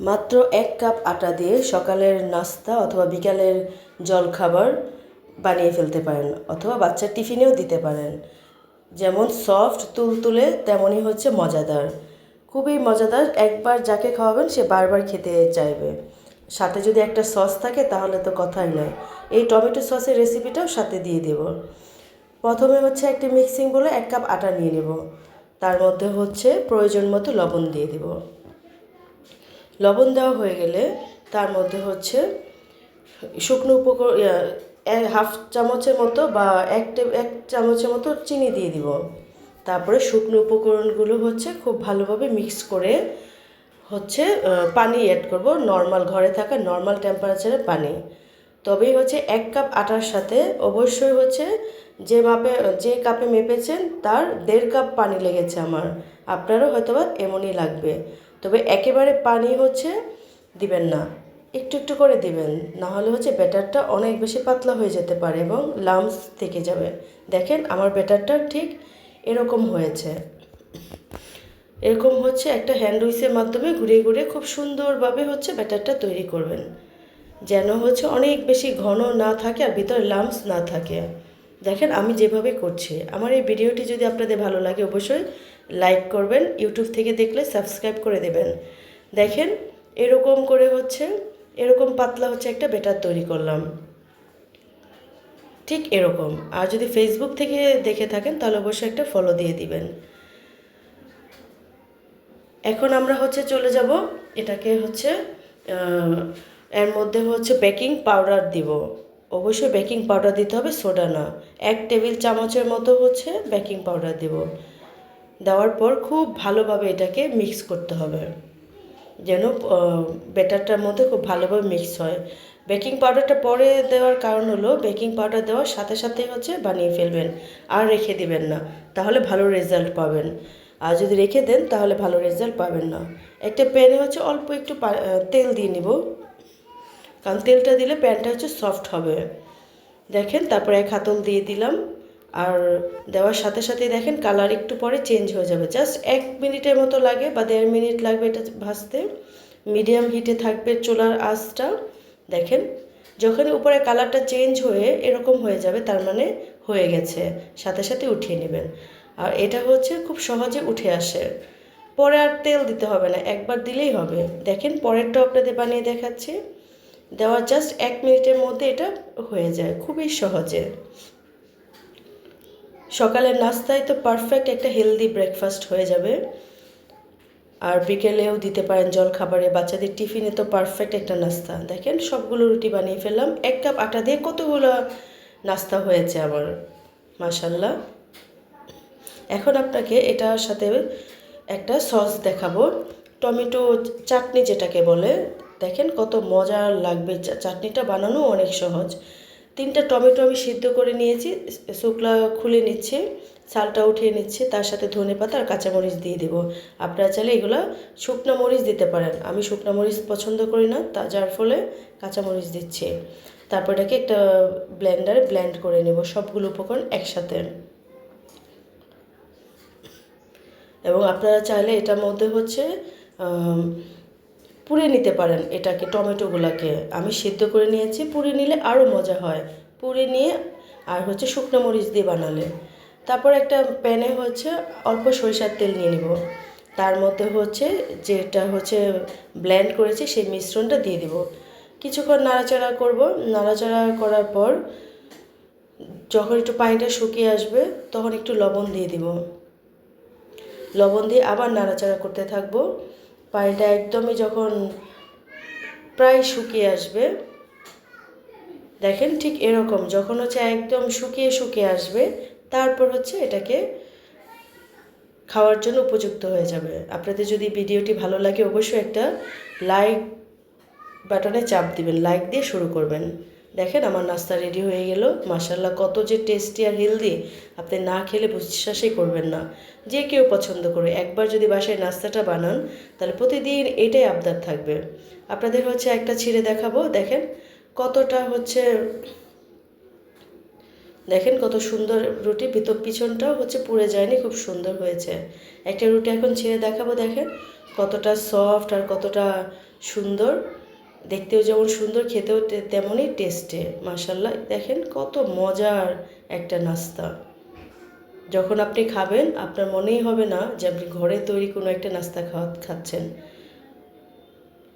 মাত্র এক কাপ আটা দিয়ে সকালের নাস্তা অথবা বিকালের জলখাবার বানিয়ে ফেলতে পারেন অথবা বাচ্চার টিফিনেও দিতে পারেন। যেমন সফট তুলতুলে তেমনই হচ্ছে মজাদার। খুবই মজাদার। একবার যাকে খাওয়াবেন সে বারবার খেতে চাইবে। সাথে যদি একটা সস থাকে তাহলে তো কথাই নয়। এই টমেটো সসের রেসিপিটাও সাথে দিয়ে দেব। প্রথমে হচ্ছে একটি মিক্সিং বলে এক কাপ আটা নিয়ে নেব। তার মধ্যে হচ্ছে প্রয়োজন মতো লবণ দিয়ে দেব। লবণ দেওয়া হয়ে গেলে তার মধ্যে হচ্ছে শুকনো উপকরণ হাফ চামচের মতো বা এক এক চামচের মতো চিনি দিয়ে দিব। তারপরে শুকনো উপকরণগুলো হচ্ছে খুব ভালোভাবে মিক্স করে হচ্ছে পানি অ্যাড করব। নর্মাল ঘরে থাকা নর্মাল টেম্পারেচারে পানি। তবেই হচ্ছে এক কাপ আটার সাথে অবশ্যই হচ্ছে যে মাপে, যে কাপে মেপেছেন তার দেড় কাপ পানি লেগেছে আমার। আপনারও হয়তোবা এমনই লাগবে। তবে একেবারে পানি হচ্ছে দিবেন না। একটু একটু করে দিবেন না হলে হচ্ছে ব্যাটারটা অনেক বেশি পাতলা হয়ে যেতে পারে এবং লামস থেকে যাবে। দেখেন আমার ব্যাটারটা ঠিক এরকম হয়েছে। এরকম হচ্ছে একটা হ্যান্ড উইসের মাধ্যমে ঘুরিয়ে ঘুরিয়ে খুব সুন্দরভাবে হচ্ছে ব্যাটারটা তৈরি করবেন। যেন হচ্ছে অনেক বেশি ঘন না থাকে আর ভিতরে লামস না থাকে। দেখেন আমি যেভাবে করছি। আমার এই ভিডিওটি যদি আপনাদের ভালো লাগে অবশ্যই লাইক করবেন ইউটিউব থেকে দেখলে সাবস্ক্রাইব করে দেবেন। দেখেন, এরকম করে হচ্ছে, এরকম পাতলা হচ্ছে একটা বেটার তৈরি করলাম। ঠিক এরকম। আর যদি ফেসবুক থেকে দেখে থাকেন, তাহলে অবশ্যই একটা ফলো দিয়ে দিবেন। এখন আমরা হচ্ছে চলে যাব, এটাকে হচ্ছে এর মধ্যে হচ্ছে বেকিং পাউডার দিব। অবশ্যই বেকিং পাউডার দিতে হবে সোডা না। এক টেবিল চামচের মতো হচ্ছে বেকিং পাউডার দিব। দেওয়ার পর খুব ভালোভাবে এটাকে মিক্স করতে হবে। যেন ব্যাটারটার মধ্যে খুব ভালোভাবে মিক্স হয়। বেকিং পাউডারটা পরে দেওয়ার কারণ হলো বেকিং পাউডার দেওয়ার সাথে সাথে হচ্ছে বানিয়ে ফেলবেন। আর রেখে দিবেন না, তাহলে ভালো রেজাল্ট পাবেন। আর যদি রেখে দেন, তাহলে ভালো রেজাল্ট পাবেন না। একটা প্যানে হচ্ছে অল্প একটু তেল দিয়ে নিব। কারণ তেলটা দিলে প্যানটা হচ্ছে সফট হবে। দেখেন, তারপরে এক হাতল দিয়ে দিলাম। আর দেওয়ার সাথে সাথে দেখেন কালার একটু পরে চেঞ্জ হয়ে যাবে। জাস্ট এক মিনিটের মতো লাগে বা দেড় মিনিট লাগবে এটা ভাজতে। মিডিয়াম হিটে থাকবে চুলার আঁচটা। দেখেন, যখন উপরে কালারটা চেঞ্জ হয়ে এরকম হয়ে যাবে, তার মানে হয়ে গেছে। সাথে সাথে উঠিয়ে নেবেন। আর এটা হচ্ছে খুব সহজে উঠে আসে। পরে আর তেল দিতে হবে না, একবার দিলেই হবে। দেখেন, পরেরটা আপনাদের বানিয়ে দেখাচ্ছি। দেওয়ার জাস্ট এক মিনিটের মধ্যে এটা হয়ে যায়। খুবই সহজে। সকালের নাস্তায় তো পারফেক্ট একটা হেলদি ব্রেকফাস্ট হয়ে যাবে। আর বিকেলেও দিতে পারেন জল খাবারে বাচ্চাদের টিফিনে তো পারফেক্ট একটা নাস্তা। দেখেন, সবগুলো রুটি বানিয়ে ফেললাম। এক কাপ আটা দিয়ে কতগুলো নাস্তা হয়েছে আমার মাশাল্লাহ এখন আপনাকে এটার সাথে একটা সস দেখাবো। টমেটো চাটনি যেটাকে বলে, দেখেন কত মজার লাগবে। চাটনিটা বানানো অনেক সহজ। তিনটা টমেটো আমি সিদ্ধ করে নিয়েছি, শুকলা খুলে নিচ্ছে, চালটা উঠিয়ে নিচ্ছে, তার সাথে ধনে পাতা আর কাঁচামরিচ দিয়ে দেব। আপনারা চাইলে এগুলো শুকনো মরিচ দিতে পারেন। আমি শুকনো মরিচ পছন্দ করি না, তা যার ফলে কাঁচামরিচ দিচ্ছে। তারপর এটাকে একটা ব্লেন্ডারে ব্লেন্ড করে নেব, সবগুলো উপকরণ একসাথে। এবং আপনারা চাইলে এটার মধ্যে হচ্ছে পুড়ে নিতে পারেন। এটাকে টমেটোগুলোকে আমি সিদ্ধ করে নিয়েছি। পুড়ে নিলে আরও মজা হয়। পুড়ে নিয়ে আর হচ্ছে শুকনো মরিচ দিয়ে বানালে। তারপর একটা প্যানে হচ্ছে অল্প সরিষার তেল নিয়ে নিব। তার মধ্যে হচ্ছে যেটা হচ্ছে ব্ল্যান্ড করেছি সেই মিশ্রণটা দিয়ে দিব। কিছুক্ষণ নাড়াচাড়া করব। নাড়াচাড়া করার পর যখন একটু পানিটা শুকিয়ে আসবে তখন একটু লবণ দিয়ে দিব। লবণ দিয়ে আবার নাড়াচাড়া করতে থাকব। পানিটা একদমই যখন প্রায় শুকিয়ে আসবে, দেখেন ঠিক এরকম, যখন হচ্ছে একদম শুকিয়ে শুকিয়ে আসবে, তারপর হচ্ছে এটাকে খাওয়ার জন্য উপযুক্ত হয়ে যাবে। আপনাদের যদি ভিডিওটি ভালো লাগে, অবশ্যই একটা লাইক বাটনে চাপ দিবেন, লাইক দিয়ে শুরু করবেন। দেখেন আমার নাস্তা রেডি হয়ে গেল। মাসাল্লাহ কত যে টেস্টি আর হেলদি আপনি না খেলে বিশ্বাসই করবেন না। যে কেউ পছন্দ করে একবার যদি বাসায় নাস্তাটা বানান, তাহলে প্রতিদিন এটাই আবদার থাকবে। আপনাদের হচ্ছে একটা ছিঁড়ে দেখাবো, দেখেন কতটা হচ্ছে, দেখেন কত সুন্দর রুটি ভিতর পিছনটাও হচ্ছে পুড়ে যায়নি, খুব সুন্দর হয়েছে। একটা রুটি এখন ছেড়ে দেখাবো, দেখেন কতটা সফট আর কতটা সুন্দর। দেখতেও যেমন সুন্দর, খেতেও তেমনই টেস্টে মাসাল্লাহ দেখেন কত মজার একটা নাস্তা। যখন আপনি খাবেন, আপনার মনেই হবে না যে আপনি ঘরে তৈরি কোনো একটা নাস্তা খাওয়া, খাচ্ছেন।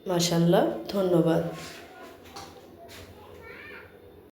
মাসাল্লাহ ধন্যবাদ।